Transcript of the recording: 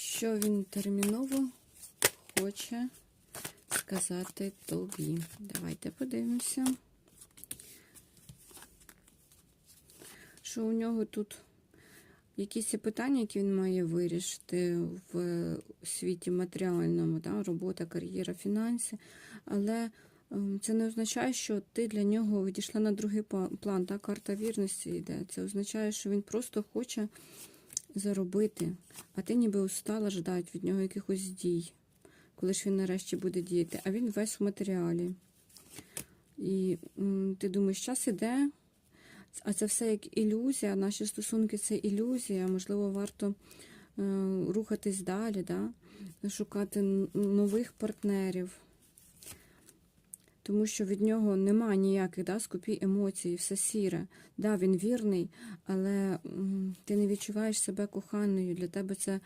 що він терміново хоче сказати тобі. Давайте подивимося. Що у нього тут якісь питання, які він має вирішити в світі матеріальному, да? робота, кар'єра, фінанси. Але ем, це не означає, що ти для нього відійшла на другий план. Та карта вірності йде. Це означає, що він просто хоче заробити, а ти ніби устала ждати від нього якихось дій, коли ж він нарешті буде діяти. А він весь в матеріалі. І ти думаєш, час іде, а це все як ілюзія. Наші стосунки це ілюзія. Можливо, варто е, рухатись далі, да? шукати нових партнерів. Тому що від нього нема ніяких да, скупі емоцій, все сіре. Да, він вірний, але ти не відчуваєш себе коханою. Для тебе це